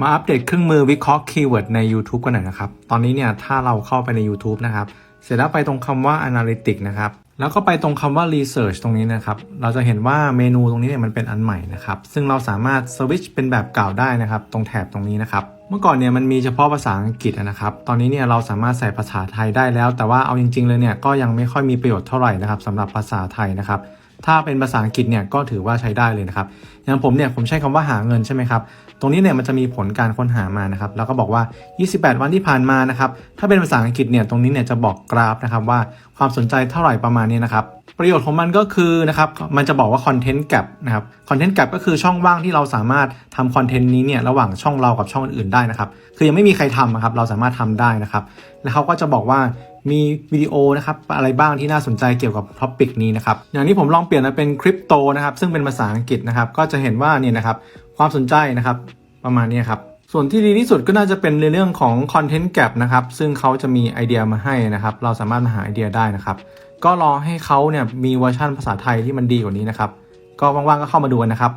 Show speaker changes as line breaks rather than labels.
มาอัปเดตเครื่องมือวิเคราะห์คีย์เวิร์ดใน YouTube กันหน่อยนะครับ ตอนนี้เนี่ยถ้าเราเข้าไปใน YouTube นะครับ เสร็จแล้วไปตรงคำว่า Analytics นะครับ แล้วก็ไปตรงคำว่า Research ตรงนี้นะครับ เราจะเห็นว่าเมนูตรงนี้เนี่ยมันเป็นอันใหม่นะครับ ซึ่งเราสามารถสวิตช์เป็นแบบเก่าได้นะครับ ตรงแถบตรงนี้นะครับ เมื่อก่อนเนี่ยมันมีเฉพาะภาษาอังกฤษนะครับ ตอนนี้เนี่ยเราสามารถใส่ภาษาไทยได้แล้ว แต่ว่าเอาจริง ๆ เลยเนี่ยก็ยังไม่ค่อยมีประโยชน์เท่าไหร่นะครับสำหรับภาษาไทยนะครับ ถ้าเป็นภาษาอังกฤษเนี่ยก็ถือว่าใช้ได้เลยนะครับ อย่างผมเนี่ยผมใช้คำว่าหาเงินใช่ไหมครับ ตรงนี้เนี่ยมันจะมีผลการค้นหามานะครับ แล้วก็บอกว่า 28 วันที่ผ่านมานะครับ ถ้าเป็นภาษาอังกฤษเนี่ยตรงนี้เนี่ยจะบอกกราฟนะครับว่าความสนใจเท่าไหร่ประมาณนี้นะครับ ประโยชน์ของมันก็คือนะครับมันจะบอกว่า content gap นะครับ content gap ก็คือช่องว่างที่เราสามารถทำคอนเทนต์นี้เนี่ยระหว่างช่องเรากับช่องอื่นได้นะครับคือยังไม่มีใครทำนะครับเราสามารถทำได้นะครับแล้วเขาก็จะบอกว่ามีวิดีโอนะครับอะไรบ้างที่น่าสนใจเกี่ยวกับท็อปิกนี้นะครับอย่างนี้ผมลองเปลี่ยนมาเป็นคริปโตนะครับซึ่งเป็นภาษาอังกฤษนะครับก็จะเห็นว่าเนี่ยนะครับความสนใจนะครับประมาณนี้ครับ ส่วนที่ดีที่สุดก็น่าจะเป็นในเรื่องของ Content Gap นะครับ ซึ่งเขาจะมีไอเดียมาให้นะครับ เราสามารถมาหาไอเดียได้นะครับ ก็รอให้เขาเนี่ยมีเวอร์ชันภาษาไทยที่มันดีกว่านี้นะครับ ก็ว่างๆก็เข้ามาดูกันนะครับ